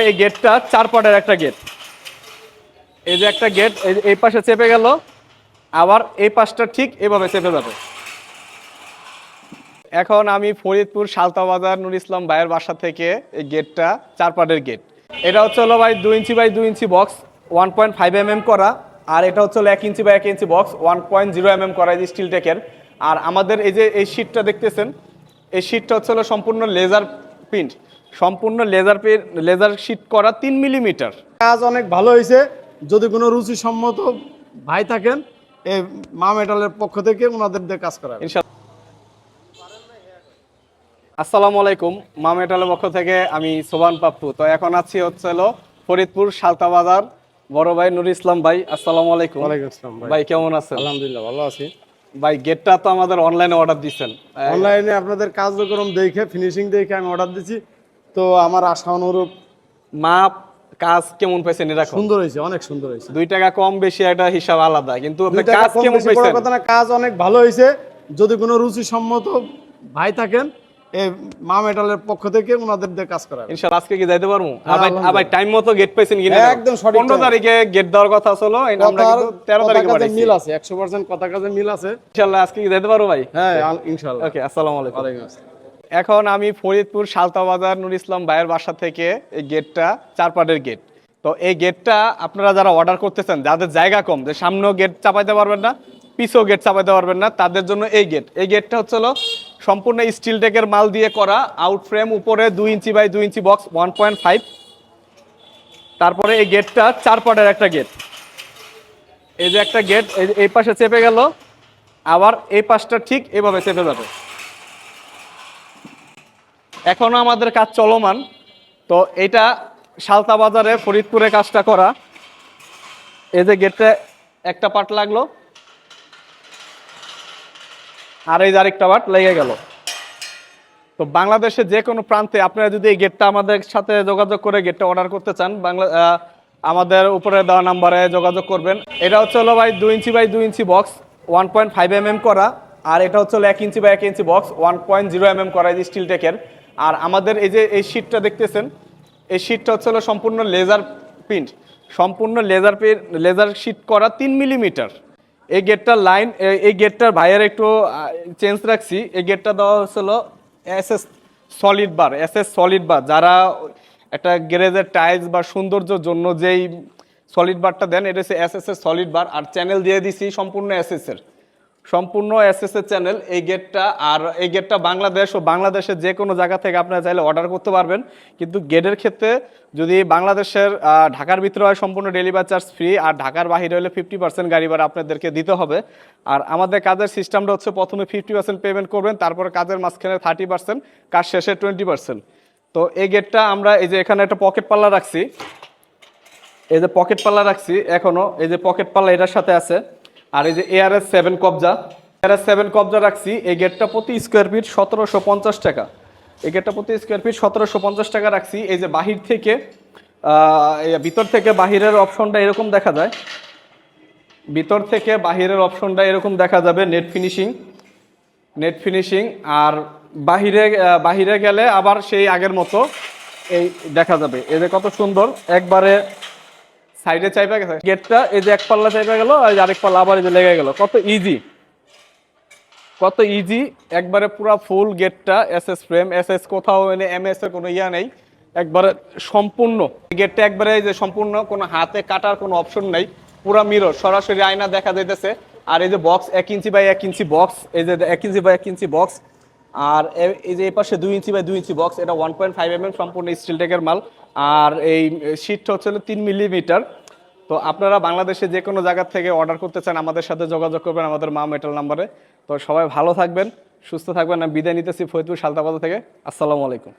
তারপরে এই গেটটা চার পাটের একটা গেট। এই যে একটা গেট, এই পাশে চেপে গেল, আবার এই পাশটা ঠিক এভাবে চেপে যাবে। এখন আমি ফরিদপুর সালতাবাজার নুর ইসলাম ভাইয়ের বাসা থেকে এই গেটটা চার পাটের গেট। এটা হচ্ছে হলো ভাই দুই ইঞ্চি বাই দুই inch box one point five M M করা, আর এটা হচ্ছে হলো এক ইঞ্চি বাই এক inch box one point zero M M করা এই স্টিল টেকের আর আমাদের এই যে এই শীটটা দেখতেছেন, এই শীটটা হচ্ছে হলো সম্পূর্ণ লেজার প্রিন্ট সম্পূর্ণ লেজার লেজার শীট করা তিন মিলিমিটার কাজ অনেক ভালো হয়েছে। যদি কোনো রুচিসম্মত ভাই থাকেন এই মা মেটালের পক্ষ থেকে ওনাদের দিয়ে কাজ করা আসসালামু আলাইকুম মা মেটালের পক্ষ থেকে আমি সোবান পাপ্পু। তো এখন আছি হচ্ছে হলো ফরিদপুর সালতাবাজার বড় ভাই নুর ইসলাম ভাই আসসালামু আলাইকুম। ওয়ালাইকুম আসসালাম ভাই। কেমন আছেন? আলহামদুলিল্লাহ ভালো আছি। ভাই গেটটা তো আমাদের অনলাইনে অর্ডার দিচ্ছেন অনলাইনে আপনাদের কার্যক্রম দেখে ফিনিশিং দেখে আমি অর্ডার দিছি। তো আমার আশা অনুরূপ মাপ কাজ কেমন পাইছেন এটা সুন্দর হয়েছে অনেক সুন্দর হয়েছে। দুই টাকা কম বেশি একটা হিসাব আলাদা কিন্তু কাজ কেমন পাইছেন? কথা না কাজ অনেক ভালো হয়েছে। যদি কোনো রুচিসম্মত ভাই থাকেন এই মা মেটালের পক্ষ থেকে ওনাদের দিয়ে কাজ করা ইনশাআল্লাহ আজকে কি যাইতে পারব? হ্যাঁ, আবার আবার টাইম মতো গেট পাইছেন কিনা? একদম সঠিক পনেরো time। তারিখে গেট দেওয়ার কথা ছিল আমরা কিন্তু তেরো কথা তারিখে পাঠাইছি। মিল আছে একশো পার্সেন্ট কথা কাজে মিল আছে। ইনশাআল্লাহ আজকে কি যাইতে পারব ভাই? হ্যাঁ ওকে আলাইকুম। আসসালাম। এখন আমি ফরিদপুর সালতাবাজার নুর ইসলাম ভাইয়ের বাসা থেকে এই গেটটা চারপাটের গেট। তো এই গেটটা আপনারা যারা অর্ডার করতেছেন, যাদের জায়গা কম, যে সামনেও গেট চাপাইতে পারবেন না, পিছেও গেট চাপাইতে পারবেন না, তাদের জন্য এই গেট। এই গেটটা হচ্ছে হলো সম্পূর্ণ স্টিল টেকের মাল দিয়ে করা আউট ফ্রেম উপরে দুই ইঞ্চি বাই দুই inch box one point five তারপরে এই গেটটা চার পাটের একটা গেট। এই যে একটা গেট এই পাশে চেপে গেল, আবার এই পাশটা ঠিক এভাবে চেপে যাবে। এখনও আমাদের কাজ চলমান। তো এটা সালতা বাজারে ফরিদপুরে কাজটা করা। এই যে গেটটা একটা পার্ট লাগল। আর এই যে আরেকটা পার্ট লেগে গেল। তো বাংলাদেশে যে কোনো প্রান্তে আপনারা যদি এই গেটটা আমাদের সাথে যোগাযোগ করে গেটটা অর্ডার করতে চান, বাংলা আমাদের উপরে দেওয়া নাম্বারে যোগাযোগ করবেন। এটা হচ্ছে হলো ভাই দুই ইঞ্চি বাই দুই inch box, one point five M M করা। আর এটা হচ্ছে হলো এক ইঞ্চি বাই এক inch box, one point zero M M করা স্টিল টেকের। আর আমাদের এই যে এই শীটটা দেখতেছেন, এই শীটটা হচ্ছে হলো সম্পূর্ণ লেজার প্রিন্ট সম্পূর্ণ লেজার লেজার শীট করা তিন মিলিমিটার এই গেটটার লাইন এই গেটটার ভাইয়ের একটু চেঞ্জ রাখছি। এই গেটটা দেওয়া হচ্ছিল S S solid bar S S solid bar যারা একটা গ্যারেজের টাইলস বা সৌন্দর্যের জন্য যেই সলিড বারটা দেন, এটা হচ্ছে এস এস এর সলিড বার আর চ্যানেল দিয়ে দিছি সম্পূর্ণ এস এস এর। সম্পূর্ণ এসএস এর চ্যানেল এই গেটটা আর এই গেটটা বাংলাদেশ ও বাংলাদেশের যে কোনো জায়গা থেকে আপনারা চাইলে অর্ডার করতে পারবেন। কিন্তু গেটের ক্ষেত্রে যদি বাংলাদেশের ঢাকার ভিতরে হয় সম্পূর্ণ ডেলিভারি চার্জ ফ্রি আর ঢাকার বাহিরে হলে ফিফটি পার্সেন্ট গাড়ি ভাড়া আপনাদেরকে দিতে হবে। আর আমাদের কাজের সিস্টেমটা হচ্ছে প্রথমে ফিফটি পার্সেন্ট পেমেন্ট করবেন, তারপরে কাজের মাঝখানে থার্টি পার্সেন্ট কাজ শেষে টোয়েন্টি পার্সেন্ট তো এই গেটটা আমরা এই যে এখানে একটা পকেট পাল্লা রাখছি। এই যে পকেট পাল্লা রাখছি এখনও এই যে পকেট পাল্লা এটার সাথে আছে। আর এই যে এআরএস সেভেন কবজা এআরএস সেভেন কবজা রাখছি, এই গেটটা প্রতি স্কোয়ার ফিট সতেরোশো পঞ্চাশ টাকা। এই গেটটা প্রতি স্কোয়ার ফিট সতেরোশো পঞ্চাশ টাকা রাখছি। এই যে বাহির থেকে ভিতর থেকে বাহিরের অপশনটা এরকম দেখা যায়। ভিতর থেকে বাহিরের অপশনটা এরকম দেখা যাবে নেট ফিনিশিং নেট ফিনিশিং আর বাহিরে বাহিরে গেলে আবার সেই আগের মতো এই দেখা যাবে। যে কত সুন্দর, একবারে সাইডে চাইপা গেছে। গেটটা এই যে এক পাল্লা চাইপা গেল, আর আরেক পাল্লা আবার এই যে লেগে গেল। কত ইজি কত ইজি একবারে পুরো ফুল গেটটা S S frame S S কোথাও এনে এম এস এর কোনো ইয়া নেই। একবারে সম্পূর্ণ। গেটটা একবারে যে সম্পূর্ণ, কোনো হাতে কাটার কোনো অপশন নেই। পুরা মিরর সরাসরি আয়না দেখা যাইতেছে। আর এই যে বক্স এক ইঞ্চি বাই এক ইঞ্চি বক্স এই যে এক ইঞ্চি বাই এক ইঞ্চি বক্স আর এই যে পাশে দুই ইঞ্চি বাই দুই ইঞ্চি বক্স এটা one point five M M সম্পূর্ণ স্টিল টেকের মাল। আর এই শীটটা হচ্ছে তিন মিলিমিটার তো আপনারা বাংলাদেশে যে কোনো জায়গার থেকে অর্ডার করতে চান, আমাদের সাথে যোগাযোগ করবেন আমাদের মা মেটাল নাম্বারে তো সবাই ভালো থাকবেন, সুস্থ থাকবেন। আমি বিদায় নিতেছি ফরিদপুর সালতাবাদা থেকে। আসসালামু আলাইকুম।